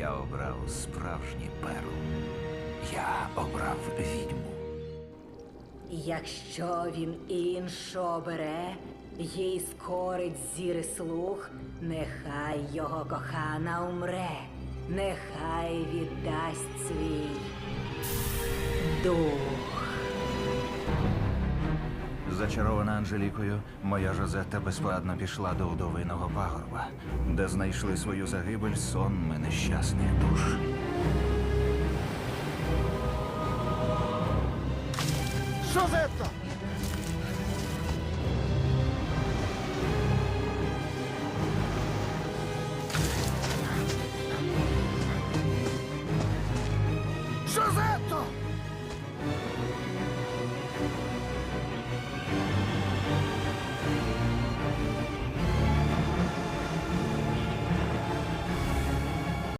Я обрав справжній перл. Я обрав відьму. Якщо він іншого бере, їй скорить зіри слух, нехай його кохана умре, нехай віддасть свій дух. Зачарована Анжелікою, моя Жозетта безпладно пішла до удовиного пагорба, де знайшли свою загибель сонми нещасних душ. Жозетто!